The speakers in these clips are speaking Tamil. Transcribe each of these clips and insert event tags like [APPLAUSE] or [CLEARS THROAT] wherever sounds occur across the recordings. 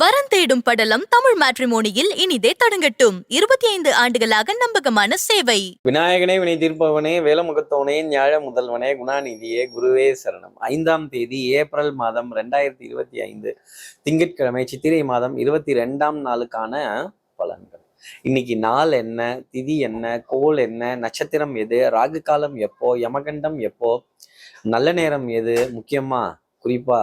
வரன் தேடும் படலம் தமிழ் மேட்ரிமோனியில் இனிதே தொடங்கட்டும். இருபத்தி ஐந்து ஆண்டுகளாக நம்பகமான சேவை. விநாயகனே வினை தீர்ப்பவனே வேலமுகத்தவனே ஞாழ முதல்வனே குணாநிதியே குருவே சரணம். ஐந்தாம் தேதி ஏப்ரல் மாதம் ரெண்டாயிரத்தி இருபத்தி ஐந்து திங்கட்கிழமை சித்திரை மாதம் இருபத்தி ரெண்டாம் நாளுக்கான பலன்கள். இன்னைக்கு நாள் என்ன திதி என்ன கோல் என்ன நட்சத்திரம் எது ராகு காலம் எப்போ யமகண்டம் எப்போ நல்ல நேரம் எது முக்கியமா குறிப்பா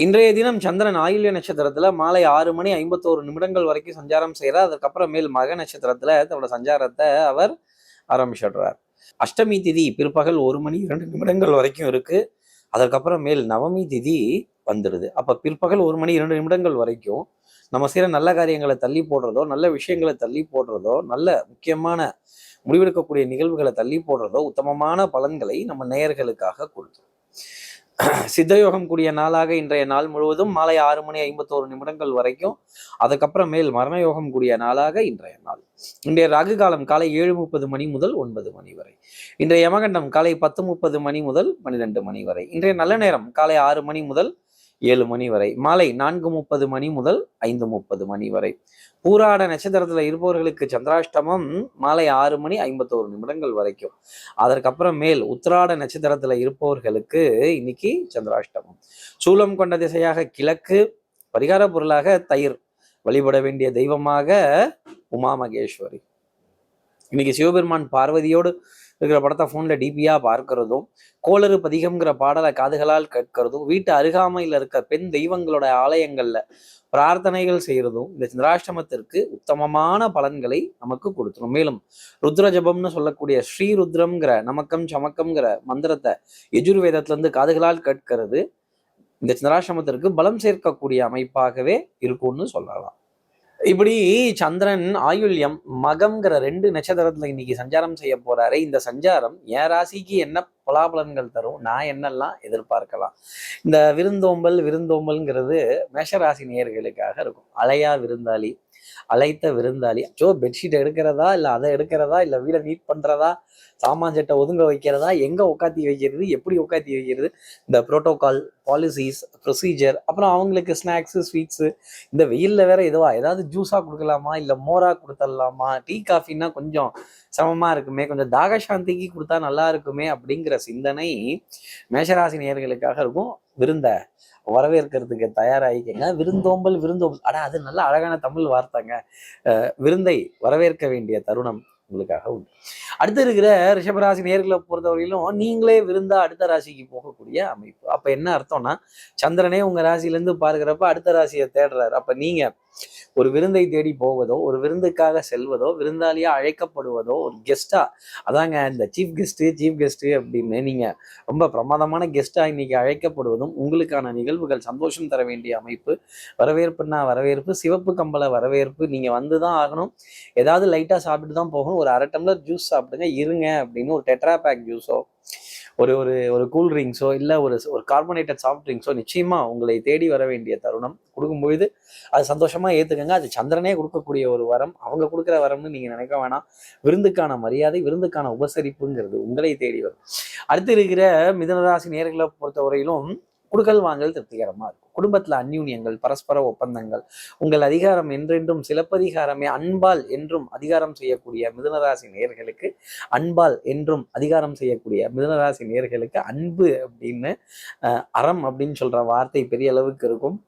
இன்றைய தினம் சந்திரன் ஆயுள்ய நட்சத்திரத்துல மாலை ஆறு மணி ஐம்பத்தோரு நிமிடங்கள் வரைக்கும் சஞ்சாரம் செய்கிறார் மேல் மக நட்சத்திரத்துல தன்னோட சஞ்சாரத்தை அவர் ஆரம்பிச்சிடுறார். அஷ்டமி திதி பிற்பகல் ஒரு மணி இரண்டு நிமிடங்கள் வரைக்கும் இருக்கு. அதற்கப்புறம் மேல் நவமி திதி வந்துடுது. அப்ப பிற்பகல் ஒரு மணி இரண்டு நிமிடங்கள் வரைக்கும் நம்ம செய்கிற நல்ல காரியங்களை தள்ளி போடுறதோ நல்ல விஷயங்களை தள்ளி போடுறதோ நல்ல முக்கியமான முடிவெடுக்கக்கூடிய நிகழ்வுகளை தள்ளி போடுறதோ உத்தமமான பலன்களை நம்ம நேயர்களுக்காக கொடுத்தோம் [CLEARS THROAT] சித்தயோகம் கூடிய நாளாக இன்றைய நாள் முழுவதும் மாலை ஆறு மணி ஐம்பத்தோரு நிமிடங்கள் வரைக்கும் அதுக்கப்புறம் மேல் மரண யோகம் கூடிய நாளாக இன்றைய நாள். இன்றைய ராகு காலம் காலை ஏழு முப்பது மணி முதல் ஒன்பது மணி வரை. இன்றைய யமகண்டம் காலை பத்து முப்பது மணி முதல் பன்னிரெண்டு மணி வரை. இன்றைய நல்ல நேரம் காலை ஆறு மணி முதல் ஏழு மணி வரை. மாலை நான்கு முப்பது மணி முதல் ஐந்து முப்பது மணி வரை. பூராட நட்சத்திரத்துல இருப்பவர்களுக்கு சந்திராஷ்டமம் மாலை ஆறு மணி ஐம்பத்தோரு நிமிடங்கள் வரைக்கும். அதற்கப்புறம் மேல் உத்திராட நட்சத்திரத்துல இருப்பவர்களுக்கு இன்னைக்கு சந்திராஷ்டமம். சூலம் கொண்ட திசையாக கிழக்கு பரிகார பொருளாக தயிர். வழிபட வேண்டிய தெய்வமாக உமா மகேஸ்வரி. இன்னைக்கு சிவபெருமான் பார்வதியோடு இருக்கிற படத்தை ஃபோனில் டிபியாக பார்க்கறதும் கோளறு பதிகம்ங்கிற பாடலை காதுகளால் கேட்கறதும் வீட்டு அருகாமையில் இருக்க பெண் தெய்வங்களோட ஆலயங்களில் பிரார்த்தனைகள் செய்கிறதும் இந்த சந்திராஷ்டமத்திற்கு உத்தமமான பலன்களை நமக்கு கொடுத்துரும். மேலும் ருத்ர ஜபம்னு சொல்லக்கூடிய ஸ்ரீ ருத்ரம்ங்கிற நமக்கம் சமக்கம்ங்கிற மந்திரத்தை எஜுர்வேதத்திலேருந்து காதுகளால் கேட்கிறது. இந்த சந்திராசிரமத்திற்கு பலம் சேர்க்கக்கூடிய அமைப்பாகவே இருக்கும்னு சொல்லலாம். இப்படி சந்திரன் ஆயுள்யம் மகம்ங்கிற ரெண்டு நட்சத்திரத்துல இன்னைக்கு சஞ்சாரம் செய்ய போறாரு. இந்த சஞ்சாரம் என் ராசிக்கு என்ன பலாபலன்கள் தரும் நான் என்னெல்லாம் எதிர்பார்க்கலாம்? இந்த விருந்தோம்பல் விருந்தோம்பல்ங்கிறது மேஷராசி நேயர்களுக்காக இருக்கும். அலையா விருந்தாளி அழைத்த விருந்தாளி ஜோ பெட்ஷீட் எடுக்கிறதா? இல்லை அதை எடுக்கிறதா? இல்லை வீடை நீட் பண்றதா? சாமான் சட்டை ஒதுங்க வைக்கிறதா? எங்க உட்காத்தி வைக்கிறது? எப்படி உட்காத்தி வைக்கிறது? இந்த புரோட்டோகால் பாலிசிஸ் ப்ரொசீஜர் அப்புறம் அவங்களுக்கு ஸ்நாக்ஸு ஸ்வீட்ஸு இந்த வெயில்ல வேற எதுவா? ஏதாவது ஜூஸா கொடுக்கலாமா? இல்லை மோரா கொடுத்துடலாமா டீ காஃபின்னா கொஞ்சம் சிரமமா இருக்குமே. கொஞ்சம் தாகசாந்திக்கு கொடுத்தா நல்லா இருக்குமே அப்படிங்கிற சிந்தனை மேஷராசி நேர்களுக்காக இருக்கும். விருந்த வரவேற்கிறதுக்கு தயாராகிக்கங்க. விருந்தோம்பல் விருந்தோம்பல். ஆனால் அது நல்ல அழகான தமிழ் வார்த்தைங்க. விருந்தை வரவேற்க வேண்டிய தருணம் உங்களுக்காக உண்டு. அடுத்து இருக்கிற ரிஷபராசி நேர்களை பொறுத்தவரையிலும் நீங்களே விருந்தா அடுத்த ராசிக்கு போகக்கூடிய அமைப்பு. அப்ப என்ன அர்த்தம்னா சந்திரனே உங்க ராசியிலேருந்து பார்க்கிறப்ப அடுத்த ராசியை தேடுறாரு. அப்ப நீங்க ஒரு விருந்தை தேடி போவதோ ஒரு விருந்துக்காக செல்வதோ விருந்தாளியா அழைக்கப்படுவதோ ஒரு கெஸ்டா அதாங்க இந்த சீஃப் கெஸ்ட் சீஃப் கெஸ்ட் அப்படின்னு நீங்க ரொம்ப பிரமாதமான கெஸ்டா இன்னைக்கு அழைக்கப்படுவதும் உங்களுக்கான நிகழ்வுகள் சந்தோஷம் தர வேண்டிய அமைப்பு வரவேற்புன்னா வரவேற்பு சிவப்பு கம்பள வரவேற்பு நீங்க வந்துதான் ஆகணும். ஏதாவது லைட்டா சாப்பிட்டு தான் போகணும். ஒரு அரை டம்ளர் ஜூஸ் சாப்பிடுங்க இருங்க அப்படின்னு ஒரு டெட்ரா பேக் ஜூஸோ ஒரு ஒரு ஒரு கூல் ட்ரிங்க்ஸோ இல்லை ஒரு ஒரு கார்பனேட்டட் சாஃப்ட் ட்ரிங்க்ஸோ நிச்சயமாக உங்களை தேடி வர வேண்டிய தருணம். கொடுக்கும்பொழுது அது சந்தோஷமாக ஏற்றுக்கங்க அது சந்திரனே கொடுக்கக்கூடிய ஒரு வரம். அவங்க கொடுக்குற வரம்னு நீங்கள் நினைக்க வேணாம். விருந்துக்கான மரியாதை விருந்துக்கான உபசரிப்புங்கிறது உங்களை தேடி வரும். அடுத்து இருக்கிற மிதனராசி நேர்களை பொறுத்தவரையிலும் குடுகல் வாங்கல் திருப்திகரமா இருக்கும். குடும்பத்துல அந்யூன்யங்கள் பரஸ்பர ஒப்பந்தங்கள் உங்கள் அதிகாரம் என்றென்றும் சிலப்பதிகாரமே அன்பால் என்றும் அதிகாரம் செய்யக்கூடிய மிதுனராசி நேர்களுக்கு அன்பால் என்றும் அதிகாரம் செய்யக்கூடிய மிதுனராசி நேர்களுக்கு அன்பு அப்படின்னு அறம் அப்படின்னு சொல்ற வார்த்தை பெரிய அளவுக்கு இருக்கும்.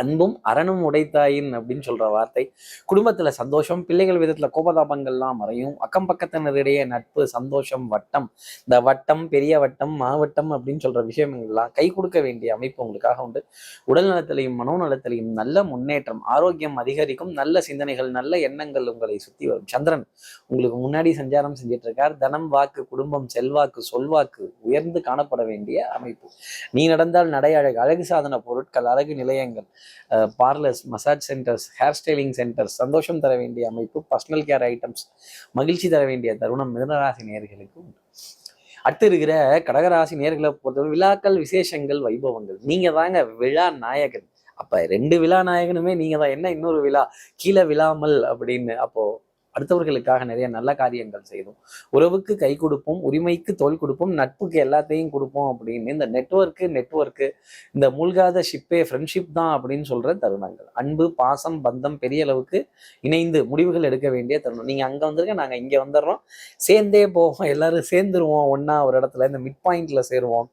அன்பும் அரணும் உடைத்தாயின் அப்படின்னு சொல்ற வார்த்தை. குடும்பத்துல சந்தோஷம் பிள்ளைகள் விதத்துல கோபதாபங்கள்லாம் மறையும். அக்கம் பக்கத்தினரிடையே நட்பு சந்தோஷம் வட்டம். இந்த வட்டம் பெரிய வட்டம் மாவட்டம் அப்படின்னு சொல்ற விஷயங்கள்லாம் கை கொடுக்க வேண்டிய அமைப்பு உங்களுக்காக உண்டு. உடல் நலத்திலையும் மனோநலத்திலையும் நல்ல முன்னேற்றம் ஆரோக்கியம் அதிகரிக்கும் நல்ல சிந்தனைகள் நல்ல எண்ணங்கள் உங்களை சுத்தி வரும். சந்திரன் உங்களுக்கு முன்னாடி சஞ்சாரம் செஞ்சிட்டு இருக்கார் தனம் வாக்கு குடும்பம் செல்வாக்கு சொல்வாக்கு உயர்ந்து காணப்பட வேண்டிய அமைப்பு. நீ நடந்தால் நடை அழகு அழகு சாதன பொருட்கள் அழகு நிலையங்கள் parlours massage centres hair styling centres சந்தோஷம் தர வேண்டிய அமைப்பு பர்சனல் கேர் ஐட்டம்ஸ் மகிழ்ச்சி தர வேண்டிய தருணம் மிதனராசி நேர்களுக்கு உண்டு. அடுத்து இருக்கிற கடகராசி நேர்களை பொறுத்தவரை விழாக்கள் விசேஷங்கள் வைபவங்கள். நீங்கள் தாங்க விழா நாயகன். அப்ப ரெண்டு விழா நாயகனுமே நீங்கள் தான். என்ன இன்னொரு விழா? கீழே விழாமல் அப்படின்னு. அப்போ அடுத்தவர்களுக்காக நிறைய நல்ல காரியங்கள் செய்தோம் உறவுக்கு கை கொடுப்போம் உரிமைக்கு தோல் கொடுப்போம் நட்புக்கு எல்லாத்தையும் கொடுப்போம் அப்படின்னு இந்த நெட்வொர்க்கு நெட்வொர்க்கு இந்த மூழ்காத ஷிப்பே ஃப்ரெண்ட்ஷிப் தான் அப்படின்னு சொல்ற தருணங்கள். அன்பு பாசம் பந்தம் பெரிய அளவுக்கு இணைந்து முடிவுகள் எடுக்க வேண்டிய தருணம். நீங்க அங்க வந்திருக்க நாங்க இங்க வந்துடுறோம். சேர்ந்தே போவோம் எல்லாரும் சேர்ந்துருவோம் ஒன்றா ஒரு இடத்துல இந்த மிட் பாயிண்ட்ல சேருவோம்.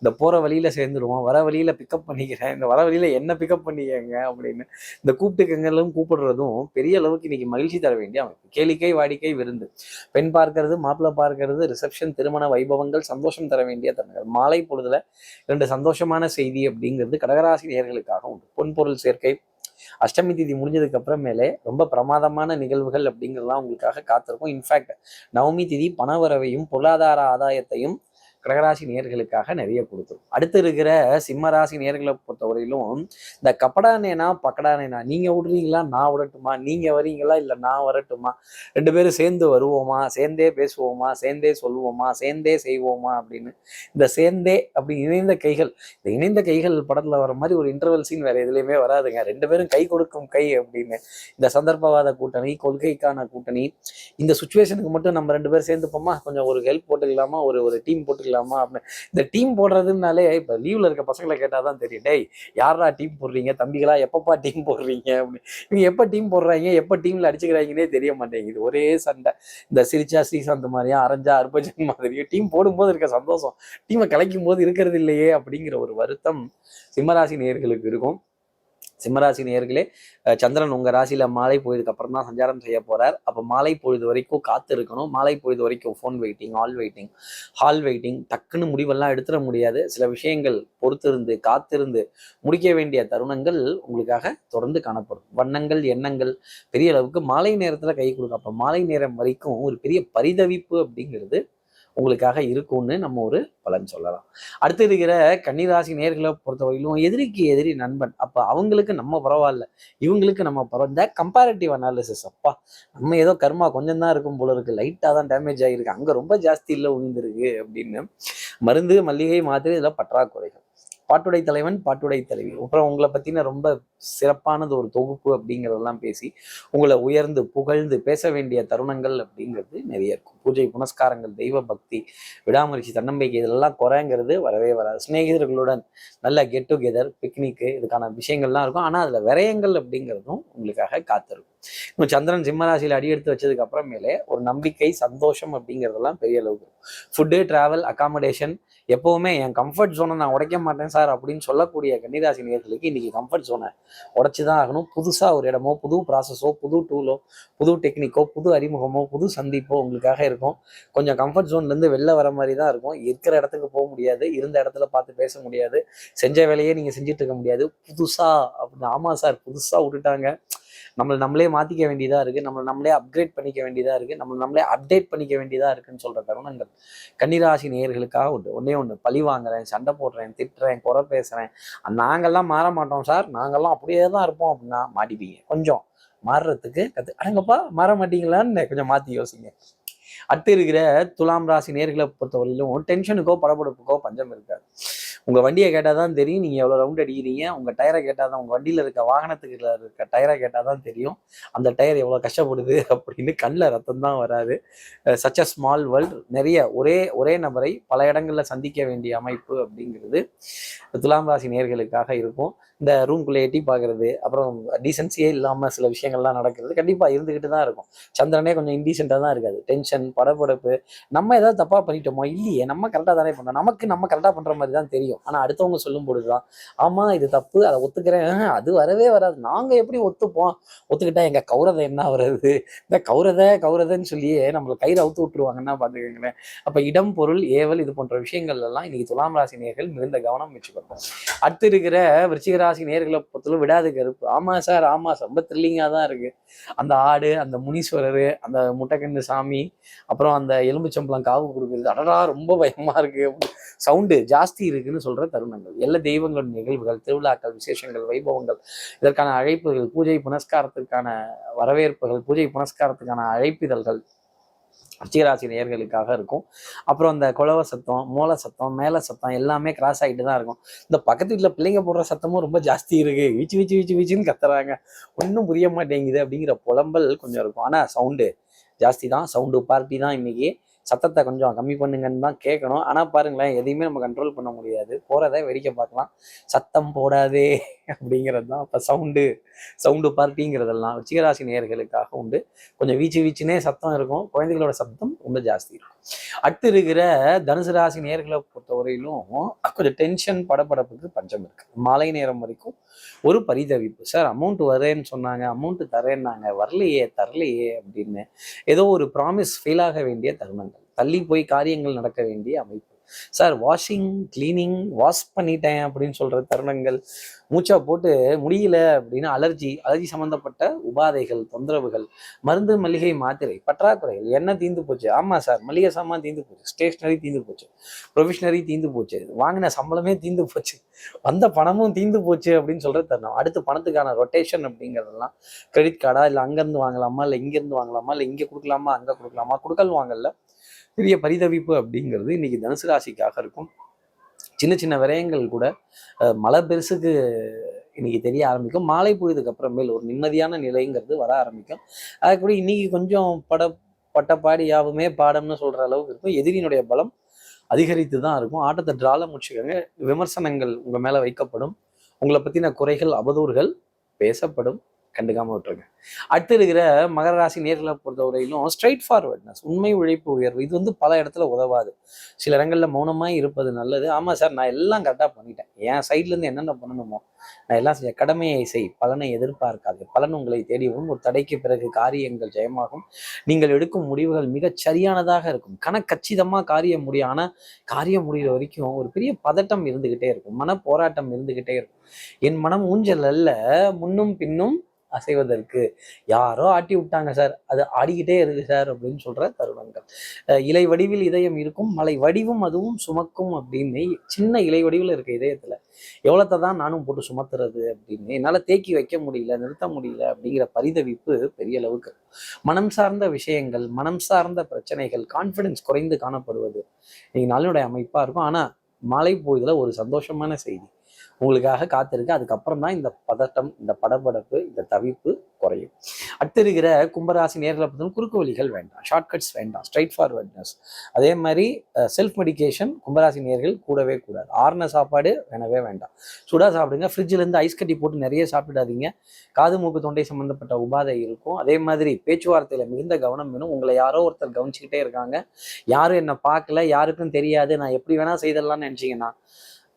இந்த போற வழியில சேர்ந்துருவோம் வர வழியில பிக்கப் பண்ணிக்கிறேன் இந்த வர வழியில என்ன பிக்கப் பண்ணிக்கங்க அப்படின்னு இந்த கூப்பிட்டுக்கங்களும் கூப்பிடுறதும் பெரிய அளவுக்கு இன்னைக்கு மகிழ்ச்சி தர வேண்டிய அமைப்பு. கேளிக்கை வாடிக்கை விருந்து. பெண் பார்க்கறது மாப்பிள்ளை பார்க்கறது ரிசப்ஷன் திருமண வைபவங்கள் சந்தோஷம் தர வேண்டிய தருணங்கள். மாலை பொழுதுல ரெண்டு சந்தோஷமான செய்தி அப்படிங்கிறது கடகராசி நேர்களுக்காக உண்டு. பொன்பொருள் சேர்க்கை அஷ்டமி திதி முடிஞ்சதுக்கு அப்புறமேலே ரொம்ப பிரமாதமான நிகழ்வுகள் அப்படிங்கிறதுலாம் உங்களுக்காக காத்திருக்கும். இன்ஃபேக்ட் நவமி திதி பணவரவையும் பொருளாதார ஆதாயத்தையும் கடகராசி நேர்களுக்காக நிறைய கொடுத்துரும் அடுத்து இருக்கிற சிம்மராசி நேர்களை பொறுத்தவரையிலும் இந்த கப்படானேனா பக்கடானேனா நீங்கள் விடுறீங்களா நான் விடட்டுமா நீங்கள் வரீங்களா இல்லை நான் வரட்டுமா? ரெண்டு பேரும் சேர்ந்து வருவோமா? சேர்ந்தே பேசுவோமா? சேர்ந்தே சொல்லுவோமா? சேர்ந்தே செய்வோமா? அப்படின்னு. இந்த சேர்ந்தே அப்படி இணைந்த கைகள் இந்த இணைந்த கைகள் படத்தில் வர மாதிரி ஒரு இன்டர்வல் சீன் வேறு எதுலையுமே வராதுங்க. ரெண்டு பேரும் கை கொடுக்கும் கை அப்படின்னு. இந்த சந்தர்ப்பவாத கூட்டணி கொள்கைக்கான கூட்டணி இந்த சுச்சுவேஷனுக்கு மட்டும் நம்ம ரெண்டு பேரும் சேர்ந்துப்போமா? கொஞ்சம் ஒரு ஹெல்ப் போட்டுக்கலாமா? ஒரு ஒரு டீம் போட்டுக்கலாம்? அப்படின்னு. இந்த டீம் போடுறதுனாலே இப்போ லீவ்ல இருக்க பசங்களை கேட்டால் தான் தெரியும். டேய் யாரா டீம் போடுறீங்க? தம்பிகளா எப்பப்பா டீம் போடுறீங்க? அப்படின்னு. இவங்க எப்போ டீம் போடுறாங்க? எப்போ டீமில் அடிச்சுக்கிறாங்கன்னே தெரிய மாட்டேங்குது. ஒரே சண்டை. இந்த சிரிச்சா ஸ்ரீசாந்த் மாதிரியா அரஞ்சா அர்பஜன் மாதிரியும் டீம் போடும்போது இருக்க சந்தோஷம். டீமை கலைக்கும் போது இருக்கிறது இல்லையே அப்படிங்கிற ஒரு வருத்தம் சிம்மராசி நேயர்களுக்கு இருக்கும். சிம்மராசி நேயர்களே சந்திரன் உங்கள் ராசியில் மாலை பொழுதுக்கு அப்புறம் தான் சஞ்சாரம் செய்ய போறார். அப்போ மாலை பொழுது வரைக்கும் காத்து இருக்கணும். மாலை பொழுது வரைக்கும் phone waiting all waiting hall waiting டக்குன்னு முடிவெல்லாம் எடுத்துட முடியாது. சில விஷயங்கள் பொறுத்திருந்து காத்திருந்து முடிக்க வேண்டிய தருணங்கள் உங்களுக்காக தொடர்ந்து காணப்படும். வண்ணங்கள் எண்ணங்கள் பெரிய அளவுக்கு மாலை நேரத்தில் கை கொடுக்கும் அப்போ மாலை நேரம் வரைக்கும் ஒரு பெரிய பரிதவிப்பு அப்படிங்கிறது உங்களுக்காக இருக்கும்னு நம்ம ஒரு பலன் சொல்லலாம். அடுத்து இருக்கிற கன்னிராசி நேர்களை பொறுத்தவரையிலும் எதிரிக்கு எதிரி நண்பன். அப்போ அவங்களுக்கு நம்ம பரவாயில்ல. இவங்களுக்கு நம்ம பரவாயில்ல கம்பேரிட்டிவ் அனாலிசிஸ் அப்பா நம்ம ஏதோ கர்மா கொஞ்சம் தான் இருக்கும் போல இருக்கு. லைட்டா தான் டேமேஜ் ஆகிருக்கு அங்கே ரொம்ப ஜாஸ்தி இல்லை உயிர்ந்திருக்கு அப்படின்னு. மருந்து மல்லிகை மாதிரி இதெல்லாம் பற்றாக்குறைகள். பாட்டுடை தலைவன் பாட்டுடை தலைவி. அப்புறம் உங்களை பற்றின ரொம்ப சிறப்பானது ஒரு தொகுப்பு அப்படிங்கிறதெல்லாம் பேசி உங்களை உயர்ந்து புகழ்ந்து பேச வேண்டிய தருணங்கள் அப்படிங்கிறது நிறைய இருக்கும். பூஜை புனஸ்காரங்கள் தெய்வ பக்தி விடாமுயற்சி தன்னம்பிக்கை இதெல்லாம் குறைங்கிறது வரவே வராது. சிநேகிதர்களுடன் நல்ல கெட் டுகெதர் பிக்னிக்கு இதுக்கான விஷயங்கள்லாம் இருக்கும். ஆனால் அதில் விரயங்கள் அப்படிங்கிறதும் உங்களுக்காக காத்திருக்கும். இப்போ சந்திரன் சிம்மராசியில் அடி எடுத்து வச்சதுக்கு அப்புறமேலே ஒரு நம்பிக்கை சந்தோஷம் அப்படிங்கிறதெல்லாம் பெரிய அளவுக்கு ஃபுட்டு டிராவல் அகாமடேஷன் எப்பவுமே என் கம்ஃபர்ட் ஜோனை நான் உடைக்க மாட்டேன் சார் அப்படின்னு சொல்லக்கூடிய கன்னிராசி நேர்களுக்கு இன்னைக்கு கம்ஃபர்ட் ஜோனை உடைச்சி தான் ஆகணும். புதுசாக ஒரு இடமோ புது ப்ராசஸோ புது டூலோ புது டெக்னிக்கோ புது அறிமுகமோ புது சந்திப்போ உங்களுக்காக இருக்கும் கொஞ்சம் கம்ஃபர்ட் ஜோன்லேருந்து வெளில வர மாதிரி தான் இருக்கும். இருக்கிற இடத்துக்கு போக முடியாது. இருந்த இடத்துல பார்த்து பேச முடியாது. செஞ்ச வேலையே நீங்கள் செஞ்சுட்டு இருக்க முடியாது. புதுசாக அப்படின்னு ஆமாம் சார் புதுசாக விட்டுட்டாங்க. நம்மளை நம்மளே மாற்றிக்க வேண்டியதாக இருக்குது நம்மளை நம்மளே அப்கிரேட் பண்ணிக்க வேண்டியதாக இருக்குது நம்மளை நம்மளே அப்டேட் பண்ணிக்க வேண்டியதாக இருக்குன்னு சொல்கிற தருணங்கள். கன்னிராசி நேர்களுக்காக உண்டு. ஒன்றே ஒன்று பழி வாங்குறேன் சண்டை போடுறேன் திட்டுறேன் குறை பேசுகிறேன் நாங்கள்லாம் மாற மாட்டோம் சார் நாங்கள்லாம் அப்படியே தான் இருப்போம் அப்படின்னா மாட்டிப்பீங்க. கொஞ்சம் மாறுறதுக்கு கற்று அடங்கப்பா மாற மாட்டீங்களான்னு கொஞ்சம் மாற்றி யோசிங்க. அடுத்து இருக்கிற துலாம் ராசி நேர்களை பொறுத்தவரையிலும் டென்ஷனுக்கோ படபடப்புக்கோ பஞ்சம் இருக்காது. உங்கள் வண்டியை கேட்டால் தான் தெரியும். நீங்கள் எவ்வளோ ரவுண்ட் அடிக்கிறீங்க. உங்கள் டயரை கேட்டால் தான் உங்கள் வண்டியில் இருக்க வாகனத்துக்கு இருக்க டயரை கேட்டால் தான் தெரியும். அந்த டயர் எவ்வளோ கஷ்டப்படுது [LAUGHS] அப்படின்னு கண்ணில் ரத்தம் தான் வராது. சச் அ ஸ்மால் வேர்ல்டு நிறைய ஒரே ஒரே நபரை பல இடங்களில் சந்திக்க வேண்டிய அமைப்பு அப்படிங்கிறது துலாம் ராசி நேர்களுக்காக இருக்கும். இந்த ரூம்குள்ளே எட்டி பார்க்கறது அப்புறம் டீசென்சியே இல்லாமல் சில விஷயங்கள்லாம் நடக்கிறது கண்டிப்பாக இருந்துக்கிட்டு தான் இருக்கும். சந்திரனே கொஞ்சம் இன்டீசெண்டாக தான் இருக்காது. டென்ஷன் படப்படப்பு நம்ம ஏதாவது தப்பாக பண்ணிட்டோமோ இல்லையே நம்ம கரெக்டாக தானே பண்ணோம். நமக்கு நம்ம கரெக்டாக பண்ணுற மாதிரி தான் தெரியும். ஆனால் அடுத்தவங்க சொல்லும் பொழுதுதான் ஆமா ஆமாம் இது தப்பு அதை ஒத்துக்கிறேன். அது வரவே வராது. நாங்கள் எப்படி ஒத்துப்போம்? ஒத்துக்கிட்டா எங்கள் கௌரதை என்ன வருது இந்த கௌரதை கௌரதைன்னு சொல்லியே நம்மளை கயிறு அவுத்து விட்டுருவாங்கன்னா பார்த்துக்கோங்களேன் அப்போ இடம் பொருள் ஏவல் இது போன்ற விஷயங்கள் எல்லாம் இன்னைக்கு துலாம் ராசி நேர்கள் மிகுந்த கவனம் வச்சுக்கணும். அடுத்து இருக்கிற விருச்சிக ராசி நேர்களை பொறுத்தவரை விடாது கருப்பு. ஆமா சார் ஆமா ரொம்ப த்ரில்லிங்காக தான் இருக்கு. அந்த ஆடு அந்த முனீஸ்வரர் அந்த முட்டைக்கண்ணு சாமி அப்புறம் அந்த எலும்புச்சம்பளம் காவு கொடுக்குறது. அடடா ரொம்ப பயமா இருக்கு. சவுண்டு ஜாஸ்தி இருக்குன்னு சொல்கிற தருணங்கள். எல்லா தெய்வங்கள் நிகழ்வுகள் திருவிழாக்கள் விசேஷங்கள் வைபவங்கள் இதற்கான அழைப்புகள் பூஜை புனஸ்காரத்திற்கான வரவேற்புகள் பூஜை புனஸ்காரத்துக்கான அழைப்பிதழ்கள் ரிச்சிகராசி நேர்களுக்காக இருக்கும். அப்புறம் இந்த குலவ சத்தம் மூல சத்தம் மேல சத்தம் எல்லாமே கிராஸ் ஆகிட்டு தான் இருக்கும். இந்த பக்கத்து வீட்டில் பிள்ளைங்க போடுற சத்தமும் ரொம்ப ஜாஸ்தி இருக்கு. வீச்சு வீச்சு வீச்சு வீச்சுன்னு கத்துறாங்க. ஒன்றும் புரிய மாட்டேங்குது அப்படிங்கிற புலம்பல் கொஞ்சம் இருக்கும். ஆனால் சவுண்டு ஜாஸ்தி தான். சவுண்டு பார்ட்டி தான் இன்னைக்கு. சத்தத்தை கொஞ்சம் கம்மி பண்ணுங்கன்னு தான் கேட்கணும். ஆனால் பாருங்களேன் எதையுமே நம்ம கண்ட்ரோல் பண்ண முடியாது. போகிறத வெடிக்க பார்க்கலாம். சத்தம் போடாதே அப்படிங்கிறது தான் அப்போ சவுண்டு சவுண்டு பார்ட்டிங்கிறதெல்லாம் ரிச்சிகராசி நேர்களுக்காக உண்டு. கொஞ்சம் வீச்சு வீச்சுனே சத்தம் இருக்கும். குழந்தைகளோட சத்தம் ரொம்ப ஜாஸ்தி இருக்கும். அடுத்து இருக்கிற தனுசு ராசி நேர்களை பொறுத்தவரையிலும் கொஞ்சம் டென்ஷன் படபடப்புக்கு பஞ்சம் இருக்கு. மாலை நேரம் வரைக்கும் ஒரு பரிதவிப்பு. சார் அமௌண்ட் வரேன்னு சொன்னாங்க. அமௌண்ட் தரேன்னாங்க. வரலையே தரலையே அப்படின்னு ஏதோ ஒரு ப்ராமிஸ் ஃபெயில் ஆக வேண்டிய தருணங்கள். தள்ளி போய் காரியங்கள் நடக்க வேண்டிய அமைப்பு. சார் வாஷிங் கிளீனிங் வாஷ் பண்ணிட்டேன் அப்படின்னு சொல்ற தருணங்கள். மூச்சா போட்டு முடியல அப்படின்னு அலர்ஜி அலர்ஜி சம்பந்தப்பட்ட உபாதைகள் தொந்தரவுகள் மருந்து மளிகை மாத்திரை பற்றாக்குறைகள் என்ன தீந்து போச்சு. ஆமா சார் மளிகை சாமான் தீந்து போச்சு. ஸ்டேஷ்னரி தீந்து போச்சு. ப்ரொஃபஷனரி தீந்து போச்சு. வாங்கின சம்பளமே தீந்து போச்சு. வந்த பணமும் தீந்து போச்சு அப்படின்னு சொல்ற தருணம். அடுத்து பணத்துக்கான ரொட்டேஷன் அப்படிங்கிறதெல்லாம் கிரெடிட் கார்டா இல்லை அங்கேருந்து வாங்கலாமா? இல்லை இங்கேருந்து வாங்கலாமா? இல்லை இங்கே கொடுக்கலாமா? அங்கே கொடுக்கலாமா? கொடுக்கல் வாங்கல பெரிய பரிதவிப்பு அப்படிங்கிறது இன்னைக்கு தனுசு ராசிக்காக இருக்கும். சின்ன சின்ன விரயங்கள் கூட மழை பெருசுக்கு இன்னைக்கு தெரிய ஆரம்பிக்கும். மாலை பொழுதுக்கு அப்புறமேல் ஒரு நிம்மதியான நிலைங்கிறது வர ஆரம்பிக்கும். அது கூட இன்னைக்கு கொஞ்சம் பட பட்டப்பாடி யாவுமே பாடம்னு சொல்ற அளவுக்கு இருக்கும். எதிரியினுடைய பலம் அதிகரித்து தான் இருக்கும். ஆட்டத்தை ட்ரால முடிச்சுக்கோங்க. விமர்சனங்கள் உங்கள் மேலே வைக்கப்படும். உங்களை பற்றின குறைகள் அவதூறுகள் பேசப்படும். கண்டுக்காமல் விட்டுருங்க. அடுத்து இருக்கிற மகர ராசி நேர்களை பொறுத்தவரையிலும் ஸ்ட்ரைட் ஃபார்வர்ட்னஸ் உண்மை உழைப்பு உயர்வு. இது வந்து பல இடத்துல உதவாது. சில இடங்கள்ல மௌனமாய் இருப்பது நல்லது. ஆமா சார் நான் எல்லாம் கரெக்டாக பண்ணிட்டேன். என் சைட்லேருந்து என்னென்ன பண்ணணுமோ நான் எல்லாம் செய்ய கடமையை செய். பலனை எதிர்பார்க்காது. பலன் உங்களை தேடிவும் ஒரு தடைக்கு பிறகு காரியங்கள் ஜெயமாகும். நீங்கள் எடுக்கும் முடிவுகள் மிகச் சரியானதாக இருக்கும். கணக்கச்சிதமா காரியம் முடியும் ஆனா காரியம் முடிகிற வரைக்கும் ஒரு பெரிய பதட்டம் இருந்துகிட்டே இருக்கும். மன போராட்டம் இருந்துகிட்டே இருக்கும். என் மனம் ஊஞ்சல் அல்ல. முன்னும் பின்னும் அசைவதற்கு. யாரோ ஆட்டி விட்டாங்க சார். அது ஆடிக்கிட்டே இருக்கு சார் அப்படின்னு சொல்ற தருணங்கள். அஹ் இலை வடிவில் இதயம் இருக்கும். மலை வடிவும் அதுவும் சுமக்கும் அப்படின்னு சின்ன இலை வடிவில் இருக்க இதயத்துல. எவ்வளோத்தை தான் நானும் போட்டு சுமத்துறது அப்படின்னு என்னால் தேக்கி வைக்க முடியல நிறுத்த முடியல அப்படிங்கிற பரிதவிப்பு பெரிய அளவுக்கு. மனம் சார்ந்த விஷயங்கள் மனம் சார்ந்த பிரச்சனைகள் கான்ஃபிடன்ஸ் குறைந்து காணப்படுவது. இன்னைக்கு நாளினுடைய அமைப்பா இருக்கும். ஆனா மலை பொழுதுல ஒரு சந்தோஷமான செய்தி. உங்களுக்காக காத்திருக்கு. அதுக்கப்புறம் தான் இந்த பதட்டம் இந்த படபடப்பு இந்த தவிப்பு குறையும். அடுத்து இருக்கிற கும்பராசி நேரில் பார்த்தோம்னா குறுக்கு வழிகள் வேண்டாம். ஷார்ட்கட்ஸ் வேண்டாம். ஸ்ட்ரைட் ஃபார்வர்ட்னஸ் அதே மாதிரி செல்ஃப் மெடிகேஷன் கும்பராசி நேர்கள் கூடவே கூடாது. ஆறுன சாப்பாடு வேணவே வேண்டாம். சுடா சாப்பிடுங்க. ஃப்ரிட்ஜிலேருந்து ஐஸ் கட்டி போட்டு நிறைய சாப்பிடாதீங்க. காது மூக்கு தொண்டை சம்பந்தப்பட்ட உபாதை இருக்கும். அதே மாதிரி பேச்சுவார்த்தையில் மிகுந்த கவனம் வேணும். உங்களை யாரோ ஒருத்தர் கவனிச்சுக்கிட்டே இருக்காங்க. யாரும் என்னை பார்க்கல யாருக்கும் தெரியாது. நான் எப்படி வேணால் செய்தரலாம்னு நினச்சிங்கன்னா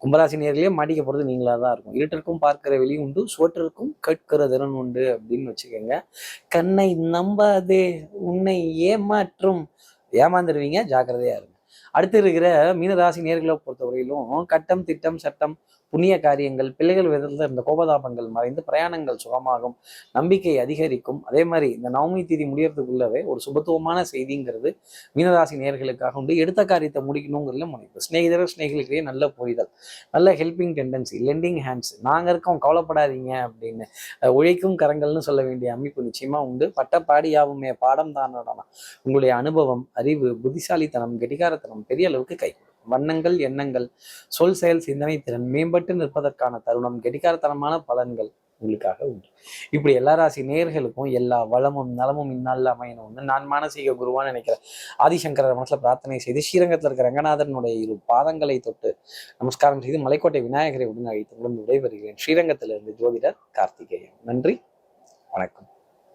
கும்பராசி நேர்களே மாட்டிக்க போகிறது நீங்களாக தான் இருக்கும். இருட்டிற்கும் பார்க்கிற வெளி உண்டு சுவற்றிற்கும் கேட்கிற திறன் உண்டு அப்படின்னு வச்சுக்கோங்க. கண்ணை நம்பாதே உன்னை ஏமாற்றும். ஏமாந்துருவீங்க ஜாக்கிரதையாக இருக்கும் அடுத்து இருக்கிற மீனராசி நேர்களை பொறுத்தவரையிலும் கட்டம் திட்டம் சட்டம் புண்ணிய காரியங்கள் பிள்ளைகள் விதத்தில் இருந்த கோபதாபங்கள் மறைந்து பிரயாணங்கள் சுகமாகும் நம்பிக்கை அதிகரிக்கும். அதே மாதிரி இந்த நவமி தேதி முடியறதுக்குள்ளவே ஒரு சுபத்துவமான செய்திங்கிறது மீனராசி நேர்களுக்காக உண்டு. எடுத்த காரியத்தை முடிக்கணுங்கிறதுல முனைப்பு. ஸ்நேகிதர ஸ்நேகிகளுக்கே நல்ல புரிதல் நல்ல ஹெல்பிங் டெண்டன்சி லெண்டிங் ஹேண்ட்ஸ் நாங்கள் இருக்கோம் கவலைப்படாதீங்க அப்படின்னு உழைக்கும் கரங்கள்னு சொல்ல வேண்டிய அமைப்பு நிச்சயமா உண்டு. பட்டப்பாடியாவுமே பாடம் தான் உங்களுடைய அனுபவம் அறிவு புத்திசாலித்தனம் கெட்டிகாரத்தனம் பெரிய அளவுக்கு கை வண்ணங்கள் எண்ணங்கள் சொல் செயல் சிந்தனை திறன் மேம்பட்டு நிற்பதற்கான தருணம் கெடிகாரத்தனமான பலன்கள் உங்களுக்காக உண்டு. இப்படி எல்லா ராசி நேர்களுக்கும் எல்லா வளமும் நலமும் இந்நாளில் அமையணும்னு நான் மானசீக குருவான்னு நினைக்கிறேன். ஆதிசங்கரர் மனசுல பிரார்த்தனை செய்து ஸ்ரீரங்கத்தில் இருக்கிற ரங்கநாதனுடைய இரு பாதங்களை தொட்டு நமஸ்காரம் செய்து மலைக்கோட்டை விநாயகரை உடன் அழைத்து உடன் விடைபெறுகிறேன். ஸ்ரீரங்கத்திலிருந்து ஜோதிடர் கார்த்திகேயன். நன்றி. வணக்கம்.